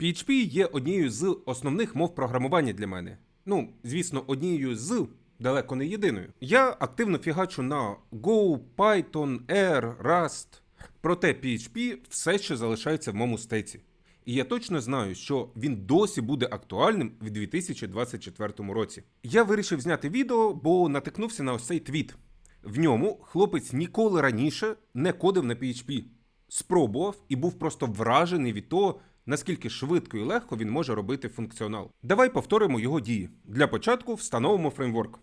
PHP є однією з основних мов програмування для мене. Ну, звісно, однією з далеко не єдиною. Я активно фігачу на Go, Python, R, Rust. Проте PHP все ще залишається в моєму стеці. І я точно знаю, що він досі буде актуальним в 2024 році. Я вирішив зняти відео, бо натикнувся на ось цей твіт. В ньому хлопець ніколи раніше не кодив на PHP. Спробував і був просто вражений від того, наскільки швидко і легко він може робити функціонал. Давай повторимо його дії. Для початку встановимо фреймворк.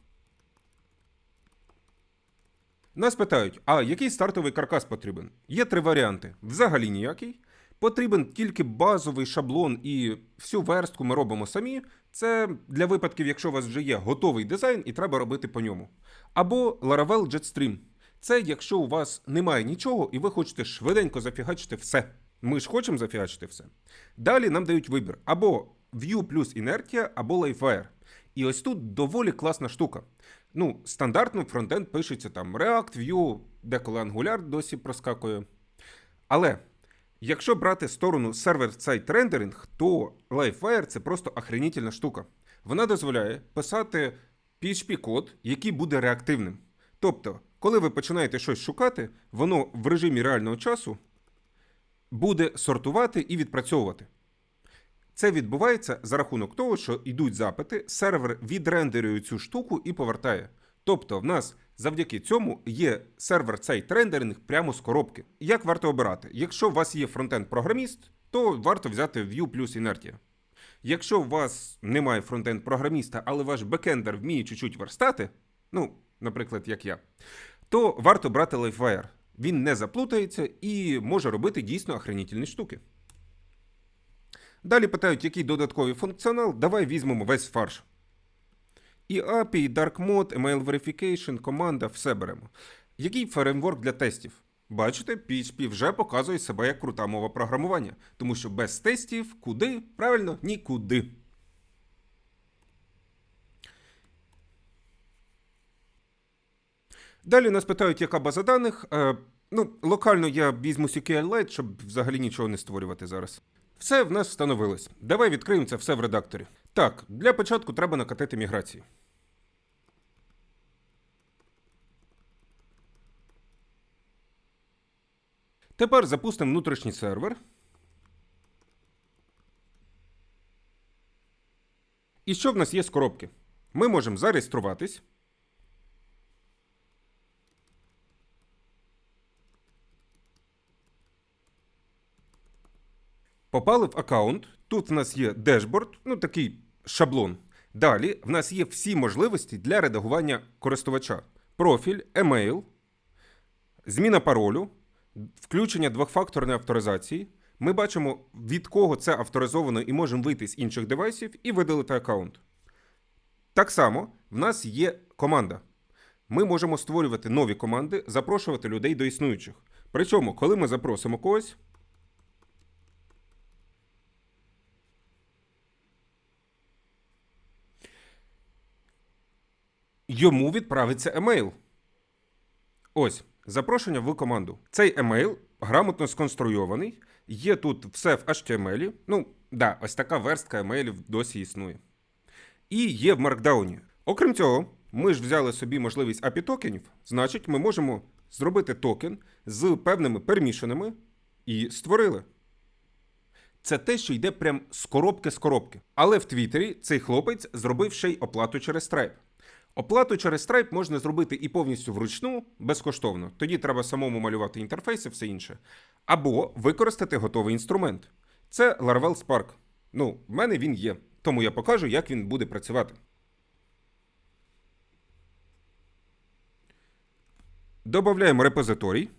Нас питають, а який стартовий каркас потрібен? Є три варіанти: взагалі ніякий. Потрібен тільки базовий шаблон і всю верстку ми робимо самі. Це для випадків, якщо у вас вже є готовий дизайн і треба робити по ньому. Або Laravel Jetstream. Це якщо у вас немає нічого і ви хочете швиденько зафігачити все. Ми ж хочемо зафігачити все. Далі нам дають вибір або Vue плюс Inertia, або Livewire. І ось тут доволі класна штука. Ну, стандартно фронтенд пишеться там React, Vue, деколи Angular досі проскакує. Але якщо брати сторону сервер-сайт рендеринг, то Livewire це просто охренітельна штука. Вона дозволяє писати PHP-код, який буде реактивним. Тобто, коли ви починаєте щось шукати, воно в режимі реального часу буде сортувати і відпрацьовувати. Це відбувається за рахунок того, що йдуть запити, сервер відрендерює цю штуку і повертає. Тобто, в нас завдяки цьому є сервер цей трендеринг прямо з коробки. Як варто обирати? Якщо у вас є фронтенд-програміст, то варто взяти Vue плюс Inertia. Якщо у вас немає фронтенд-програміста, але ваш бекендер вміє чуть-чуть верстати, ну, наприклад, як я, то варто брати Livewire. Він не заплутається і може робити дійсно охренітельні штуки. Далі питають, який додатковий функціонал. Давай візьмемо весь фарш. І API, і Dark Mode, Email Verification, команда, все беремо. Який фреймворк для тестів? Бачите, PHP вже показує себе як крута мова програмування, тому що без тестів куди? Правильно, нікуди. Далі нас питають, яка база даних. Е, ну, локально я візьму SQLite, щоб взагалі нічого не створювати зараз. Все в нас встановилось. Давай відкриємо це все в редакторі. Так, для початку треба накатити міграцію. Тепер запустимо внутрішній сервер. І що в нас є з коробки? Ми можемо зареєструватись. Попали в аккаунт. Тут в нас є дешборд, ну такий шаблон. Далі в нас є всі можливості для редагування користувача: профіль, емейл, зміна паролю, включення двохфакторної авторизації. Ми бачимо, від кого це авторизовано, і можемо вийти з інших девайсів і видалити аккаунт. Так само в нас є команда. Ми можемо створювати нові команди, запрошувати людей до існуючих. Причому, коли ми запросимо когось, йому відправиться емейл. Ось запрошення в команду. Цей емейл грамотно сконструйований. Є тут все в HTML. Ну, да, ось така верстка емейлів досі існує. І є в маркдауні. Окрім цього, ми ж взяли собі можливість API токенів, значить, ми можемо зробити токен з певними пермішеними і створили. Це те, що йде прям з коробки з коробки. Але в Твіттері цей хлопець зробив ще й оплату через Stripe. Оплату через Stripe можна зробити і повністю вручну, безкоштовно. Тоді треба самому малювати інтерфейс і все інше. Або використати готовий інструмент. Це Laravel Spark. Ну, в мене він є, тому я покажу, як він буде працювати. Добавляємо репозиторій.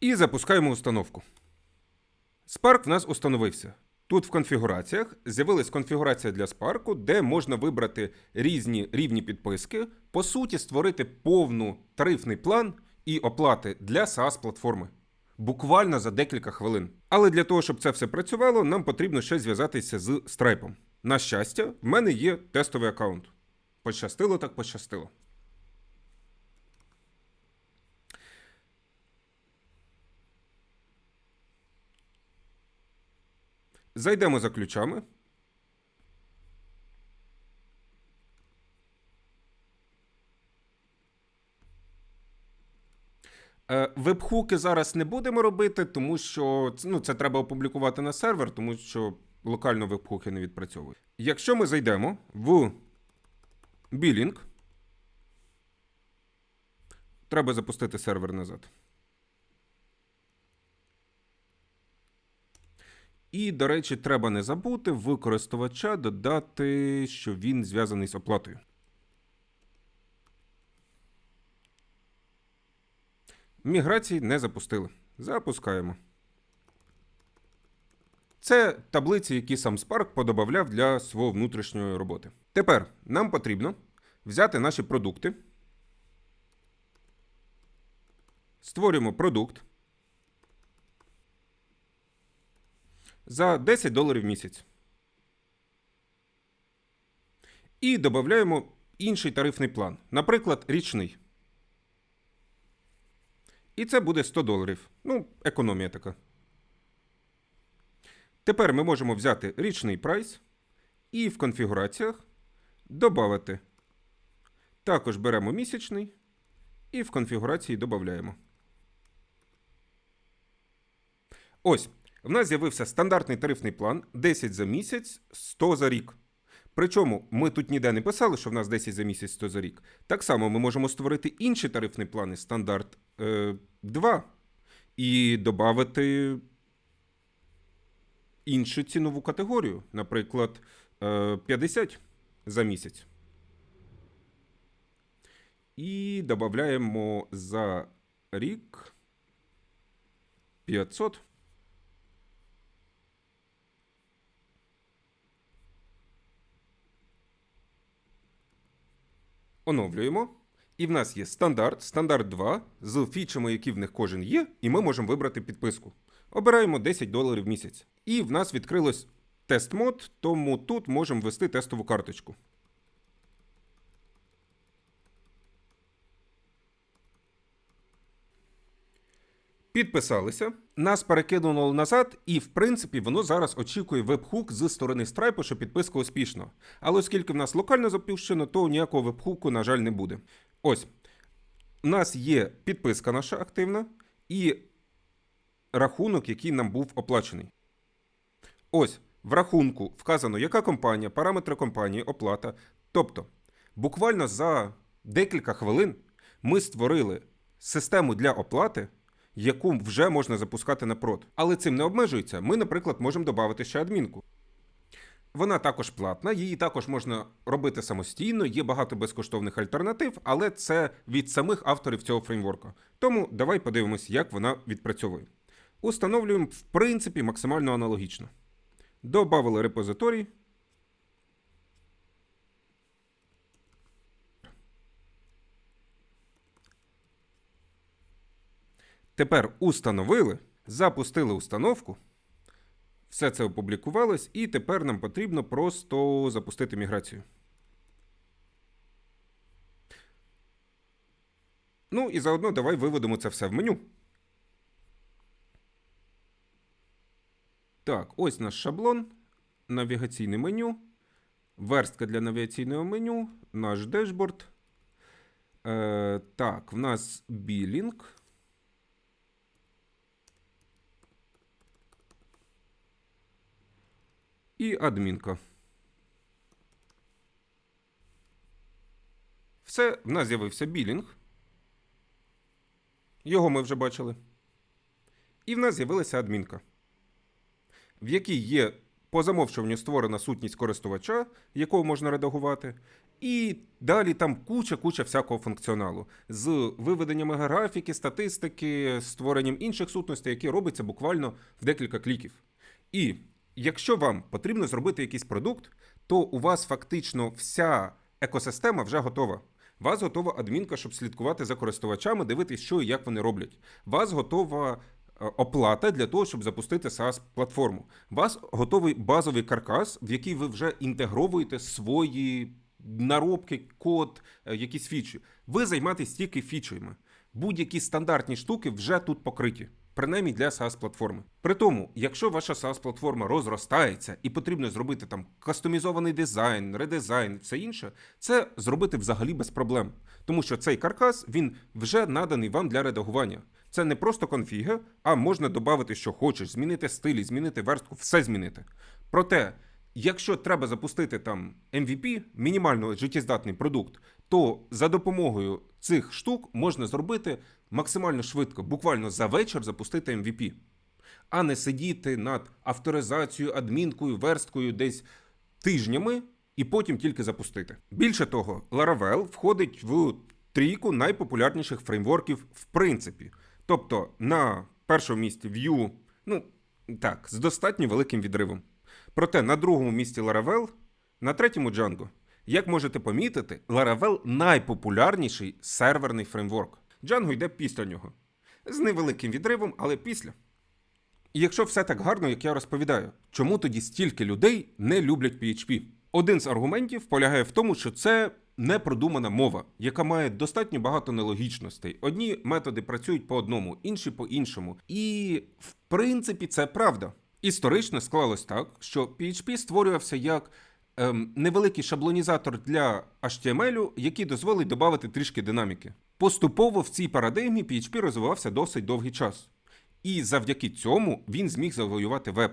І запускаємо установку. Spark в нас установився. Тут в конфігураціях з'явилась конфігурація для Spark, де можна вибрати різні рівні підписки, по суті, створити повну тарифний план і оплати для SaaS платформи. Буквально за декілька хвилин. Але для того, щоб це все працювало, нам потрібно ще зв'язатися з Stripe. На щастя, в мене є тестовий аккаунт. Пощастило так пощастило. Зайдемо за ключами. Е, Вебхуки зараз не будемо робити, тому що ну, це треба опублікувати на сервер, тому що локально вебхуки не відпрацьовують. Якщо ми зайдемо в білінг, треба запустити сервер назад. І, до речі, треба не забути в користувача додати, що він зв'язаний з оплатою. Міграції не запустили. Запускаємо. Це таблиці, які сам Spark подобавляв для свого внутрішньої роботи. Тепер нам потрібно взяти наші продукти. Створюємо продукт за 10 доларів в місяць. І додаємо інший тарифний план, наприклад, річний. І це буде 100 доларів. Ну, економія така. Тепер ми можемо взяти річний прайс і в конфігураціях додати. Також беремо місячний і в конфігурації додаємо. Ось, в нас з'явився стандартний тарифний план 10 за місяць, 100 за рік. Причому ми тут ніде не писали, що в нас 10 за місяць 100 за рік. Так само ми можемо створити інші тарифні плани стандарт е, 2 і додати іншу цінову категорію, наприклад, е, 50 за місяць. І додаємо за рік 500. Оновлюємо. І в нас є стандарт, стандарт 2 з фічами, які в них кожен є, і ми можемо вибрати підписку. Обираємо 10 доларів в місяць. І в нас відкрилось тест мод, тому тут можемо ввести тестову карточку. Підписалися, нас перекинуло назад, і в принципі воно зараз очікує вебхук з сторони Stripe, що підписка успішна. Але оскільки в нас локально запущено, то ніякого вебхуку, на жаль, не буде. Ось, у нас є підписка наша активна і рахунок, який нам був оплачений. Ось, в рахунку вказано, яка компанія, параметри компанії, оплата. Тобто, буквально за декілька хвилин ми створили систему для оплати, яку вже можна запускати на прод. Але цим не обмежується. Ми, наприклад, можемо додати ще адмінку. Вона також платна, її також можна робити самостійно, є багато безкоштовних альтернатив, але це від самих авторів цього фреймворка. Тому давай подивимось, як вона відпрацьовує. Установлюємо, в принципі, максимально аналогічно. Добавили репозиторій. Тепер установили, запустили установку. Все це опублікувалось, і тепер нам потрібно просто запустити міграцію. Ну і заодно давай виведемо це все в меню. Так, ось наш шаблон, навігаційне меню, верстка для навігаційного меню, наш дешборд. Е, Так, в нас білінг. І адмінка. Все, в нас з'явився білінг. Його ми вже бачили. І в нас з'явилася адмінка, в якій є по замовчуванню створена сутність користувача, якого можна редагувати. І далі там куча-куча всякого функціоналу з виведеннями графіки, статистики, створенням інших сутностей, які робиться буквально в декілька кліків. І якщо вам потрібно зробити якийсь продукт, то у вас фактично вся екосистема вже готова. Вас готова адмінка, щоб слідкувати за користувачами, дивитись, що і як вони роблять. Вас готова е, оплата для того, щоб запустити SaaS платформу. Вас готовий базовий каркас, в який ви вже інтегровуєте свої наробки, код, е, якісь фічі. Ви займаєтесь тільки фічами. Будь-які стандартні штуки вже тут покриті. Принаймні для SaaS платформи. При тому, якщо ваша SaaS платформа розростається і потрібно зробити там кастомізований дизайн, редизайн, все інше, це зробити взагалі без проблем. Тому що цей каркас він вже наданий вам для редагування. Це не просто конфіги, а можна додати, що хочеш, змінити стилі, змінити верстку, все змінити. Проте, якщо треба запустити там MVP, мінімально життєздатний продукт, то за допомогою цих штук можна зробити максимально швидко, буквально за вечір запустити MVP, а не сидіти над авторизацією, адмінкою, версткою десь тижнями і потім тільки запустити. Більше того, Laravel входить в трійку найпопулярніших фреймворків в принципі. Тобто на першому місці Vue, ну так, з достатньо великим відривом. Проте на другому місці Laravel, на третьому Django. Як можете помітити, Laravel найпопулярніший серверний фреймворк. Django йде після нього. З невеликим відривом, але після. І якщо все так гарно, як я розповідаю, чому тоді стільки людей не люблять PHP? Один з аргументів полягає в тому, що це непродумана мова, яка має достатньо багато нелогічностей. Одні методи працюють по одному, інші по іншому. І в принципі це правда. Історично склалось так, що PHP створювався як ем, невеликий шаблонізатор для HTML, який дозволить додати трішки динаміки. Поступово в цій парадигмі PHP розвивався досить довгий час. І завдяки цьому він зміг завоювати веб.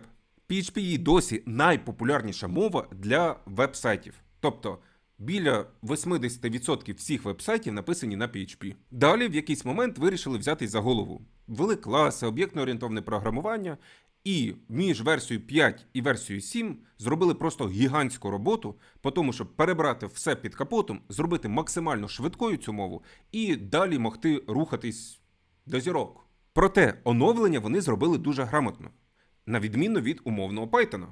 PHP і досі найпопулярніша мова для веб-сайтів. Тобто біля 80% всіх веб-сайтів написані на PHP. Далі в якийсь момент вирішили взятись за голову. Ввели класи, об'єктно-орієнтовне програмування, і між версією 5 і версією 7 зробили просто гігантську роботу, по тому, щоб перебрати все під капотом, зробити максимально швидкою цю мову і далі могти рухатись до зірок. Проте оновлення вони зробили дуже грамотно, на відміну від умовного Python.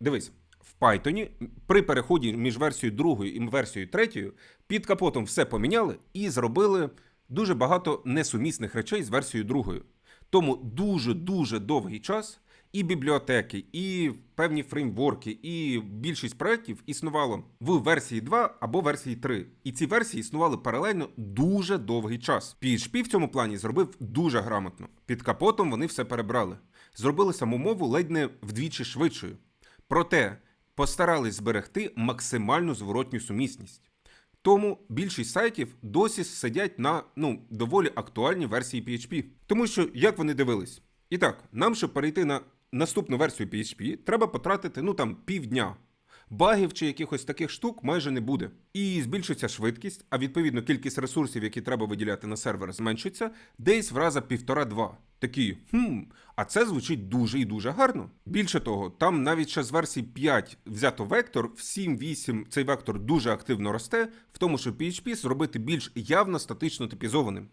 Дивись, в Python при переході між версією 2 і версією 3 під капотом все поміняли і зробили дуже багато несумісних речей з версією 2. Тому дуже-дуже довгий час і бібліотеки, і певні фреймворки, і більшість проєктів існувало в версії 2 або версії 3. І ці версії існували паралельно дуже довгий час. PHP в цьому плані зробив дуже грамотно. Під капотом вони все перебрали. Зробили саму мову ледь не вдвічі швидшою. Проте постарались зберегти максимальну зворотню сумісність. Тому більшість сайтів досі сидять на ну доволі актуальній версії PHP. Тому що як вони дивились? І так, нам, щоб перейти на наступну версію PHP, треба потратити ну там півдня. Багів чи якихось таких штук майже не буде. І збільшиться швидкість, а відповідно кількість ресурсів, які треба виділяти на сервер, зменшиться десь в раза півтора-два. Такі, хм, а це звучить дуже і дуже гарно. Більше того, там навіть ще з версії 5 взято вектор, в 7-8 цей вектор дуже активно росте, в тому, що PHP зробити більш явно статично типізованим.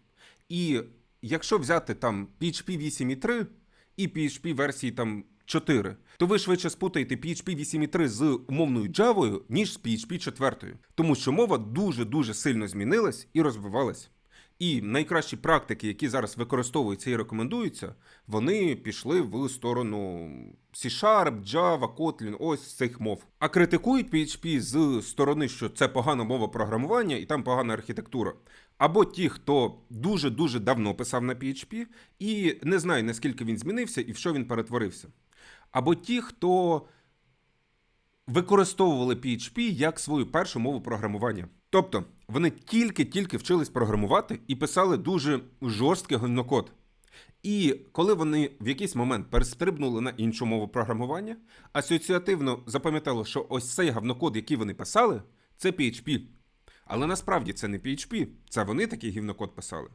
І якщо взяти там PHP 8.3 і PHP версії там 4, то ви швидше спутаєте PHP 8.3 з умовною Java, ніж з PHP 4. Тому що мова дуже-дуже сильно змінилась і розвивалась. І найкращі практики, які зараз використовуються і рекомендуються, вони пішли в сторону C-Sharp, Java, Kotlin, ось цих мов. А критикують PHP з сторони, що це погана мова програмування і там погана архітектура. Або ті, хто дуже-дуже давно писав на PHP і не знає, наскільки він змінився і в що він перетворився. Або ті, хто використовували PHP як свою першу мову програмування. Тобто вони тільки-тільки вчились програмувати і писали дуже жорсткий гальнокод. І коли вони в якийсь момент перестрибнули на іншу мову програмування, асоціативно запам'ятали, що ось цей гавнокод, який вони писали, це PHP. Але насправді це не PHP, це вони такий гівнокод писали.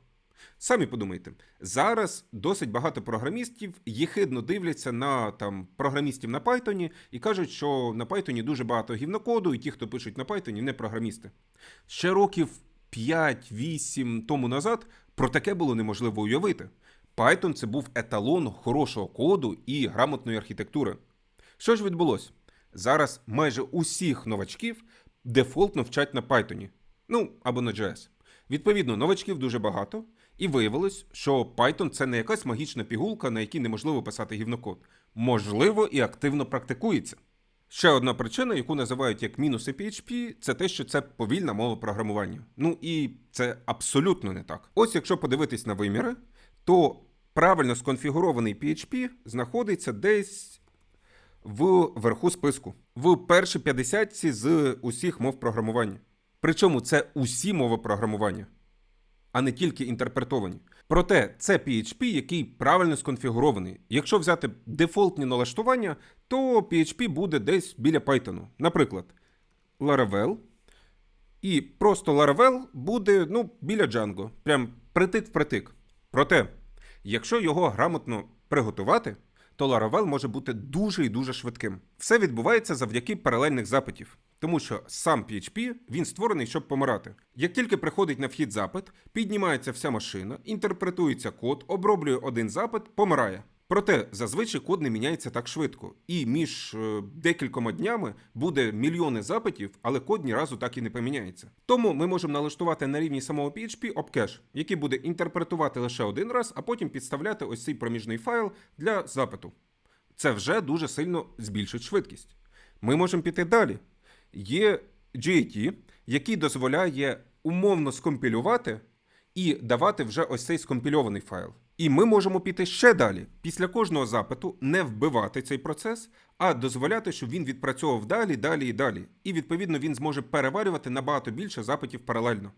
Самі подумайте, зараз досить багато програмістів єхидно дивляться на там програмістів на Python і кажуть, що на Python дуже багато гівнокоду, і ті, хто пишуть на Python, не програмісти. Ще років 5-8 тому назад про таке було неможливо уявити. Python це був еталон хорошого коду і грамотної архітектури. Що ж відбулося? Зараз майже усіх новачків дефолтно вчать на Python. Ну або Node.js. Відповідно, новачків дуже багато, і виявилось, що Python це не якась магічна пігулка, на якій неможливо писати гівнокод. Можливо, і активно практикується. Ще одна причина, яку називають як мінуси PHP, це те, що це повільна мова програмування. Ну і це абсолютно не так. Ось якщо подивитись на виміри, то правильно сконфігурований PHP знаходиться десь в верху списку, в першій 50 з усіх мов програмування. Причому це усі мови програмування, а не тільки інтерпретовані. Проте це PHP, який правильно сконфігурований. Якщо взяти дефолтні налаштування, то PHP буде десь біля Python. Наприклад, Laravel. І просто Laravel буде ну, біля Django. Прям притик в притик. Проте, якщо його грамотно приготувати, то Laravel може бути дуже і дуже швидким. Все відбувається завдяки паралельних запитів. Тому що сам PHP він створений, щоб помирати. Як тільки приходить на вхід запит, піднімається вся машина, інтерпретується код, оброблює один запит, помирає. Проте зазвичай код не міняється так швидко, і між е, декількома днями буде мільйони запитів, але код ні разу так і не поміняється. Тому ми можемо налаштувати на рівні самого PHP обкеш, який буде інтерпретувати лише один раз, а потім підставляти ось цей проміжний файл для запиту. Це вже дуже сильно збільшить швидкість. Ми можемо піти далі. Є GAT, який дозволяє умовно скомпілювати і давати вже ось цей скомпільований файл. І ми можемо піти ще далі. Після кожного запиту не вбивати цей процес, а дозволяти, щоб він відпрацьовував далі, далі і далі. І відповідно він зможе переварювати набагато більше запитів паралельно.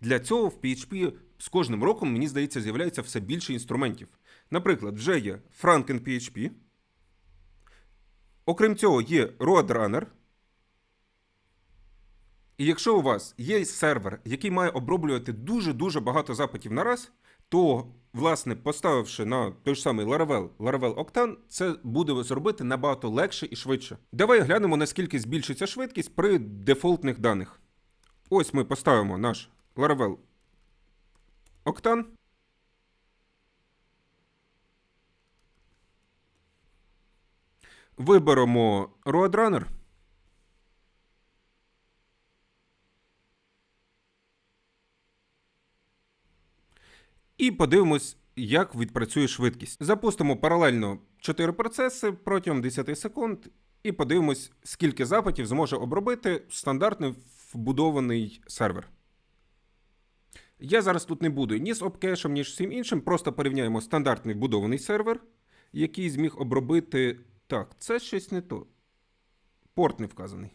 Для цього в PHP з кожним роком, мені здається, з'являється все більше інструментів. Наприклад, вже є Franken. Окрім цього, є Roadrunner. І якщо у вас є сервер, який має оброблювати дуже-дуже багато запитів на раз, то, власне, поставивши на той ж самий Laravel, Laravel Octane, це буде зробити набагато легше і швидше. Давай глянемо, наскільки збільшиться швидкість при дефолтних даних. Ось ми поставимо наш Laravel Octane. Виберемо Roadrunner. І подивимось, як відпрацює швидкість. Запустимо паралельно 4 процеси протягом 10 секунд, і подивимось, скільки запитів зможе обробити стандартний вбудований сервер. Я зараз тут не буду ні з обкешем, ні з всім іншим. Просто порівняємо стандартний вбудований сервер, який зміг обробити. Так, це щось не то. Порт не вказаний.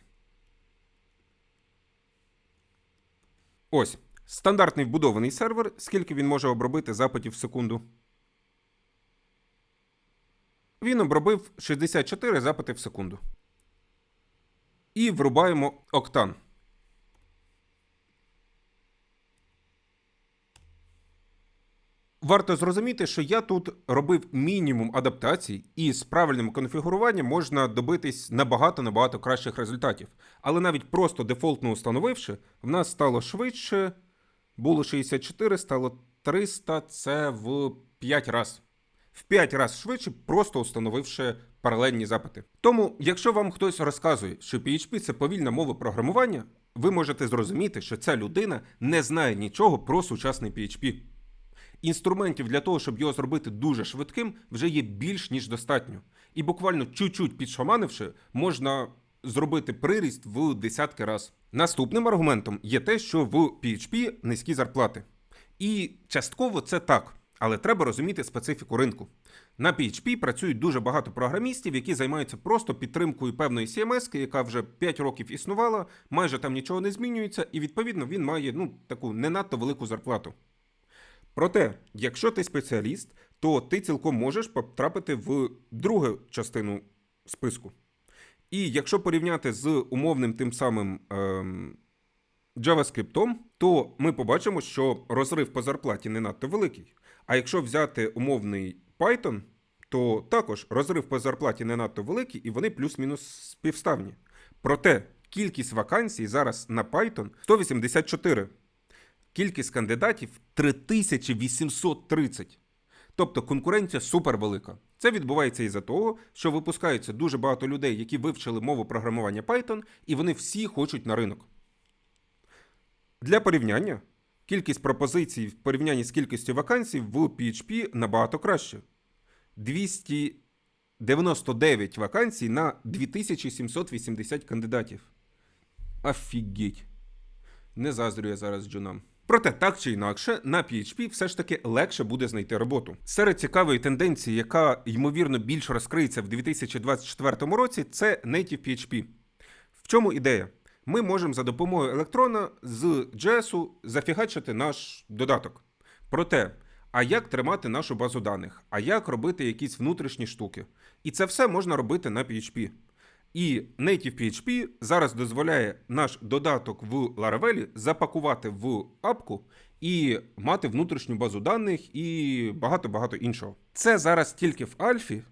Ось. Стандартний вбудований сервер, скільки він може обробити запитів в секунду. Він обробив 64 запити в секунду. І врубаємо Octane. Варто зрозуміти, що я тут робив мінімум адаптацій, і з правильним конфігуруванням можна добитись набагато-набагато кращих результатів. Але навіть просто дефолтно установивши, в нас стало швидше. Було 64, стало 300, це в 5 раз. В 5 разів швидше, просто установивши паралельні запити. Тому, якщо вам хтось розказує, що PHP це повільна мова програмування, ви можете зрозуміти, що ця людина не знає нічого про сучасний PHP. Інструментів для того, щоб його зробити дуже швидким, вже є більш ніж достатньо. І буквально чуть-чуть підшаманивши, можна зробити приріст в десятки раз. Наступним аргументом є те, що в PHP низькі зарплати. І частково це так, але треба розуміти специфіку ринку. На PHP працюють дуже багато програмістів, які займаються просто підтримкою певної CMS, яка вже 5 років існувала, майже там нічого не змінюється, і відповідно він має ну, таку не надто велику зарплату. Проте, якщо ти спеціаліст, то ти цілком можеш потрапити в другу частину списку. І якщо порівняти з умовним тим самим ем, JavaScript, то ми побачимо, що розрив по зарплаті не надто великий. А якщо взяти умовний Python, то також розрив по зарплаті не надто великий, і вони плюс-мінус співставні. Проте кількість вакансій зараз на Python 184. Кількість кандидатів 3830. Тобто конкуренція супервелика. Це відбувається із-за того, що випускаються дуже багато людей, які вивчили мову програмування Python, і вони всі хочуть на ринок. Для порівняння, кількість пропозицій в порівнянні з кількістю вакансій в PHP набагато краще. 299 вакансій на 2780 кандидатів. Офігеть. Не заздрю я зараз джунам. Проте, так чи інакше, на PHP все ж таки легше буде знайти роботу. Серед цікавої тенденції, яка ймовірно більш розкриється в 2024 році, це Native PHP. В чому ідея? Ми можемо за допомогою електрона з JS зафігачити наш додаток. Проте, а як тримати нашу базу даних, а як робити якісь внутрішні штуки. І це все можна робити на PHP. І Native PHP зараз дозволяє наш додаток в Laravel запакувати в апку і мати внутрішню базу даних і багато-багато іншого. Це зараз тільки в Альфі,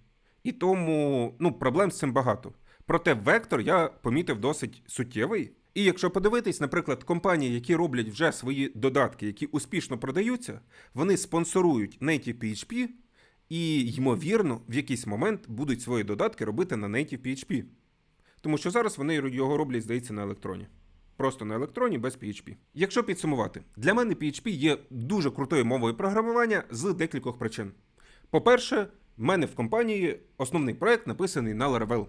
і тому ну, проблем з цим багато. Проте вектор я помітив досить суттєвий. І якщо подивитись, наприклад, компанії, які роблять вже свої додатки, які успішно продаються, вони спонсорують Native PHP і, ймовірно, в якийсь момент будуть свої додатки робити на Native PHP. Тому що зараз вони його роблять, здається, на електроні. Просто на електроні без PHP. Якщо підсумувати, для мене PHP є дуже крутою мовою програмування з декількох причин. По-перше, в мене в компанії основний проект написаний на Laravel.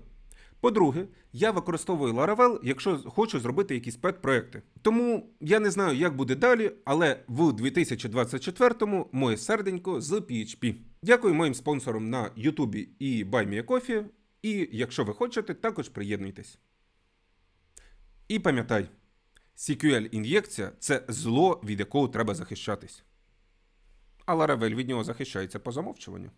По-друге, я використовую Laravel, якщо хочу зробити якісь пет-проекти. Тому я не знаю, як буде далі, але в 2024-му моє серденько з PHP. Дякую моїм спонсорам на YouTube і BuyMeACoffee. І якщо ви хочете, також приєднуйтесь. І пам'ятай, cql ін'єкція це зло, від якого треба захищатись. А Laravel від нього захищається по замовчуванню.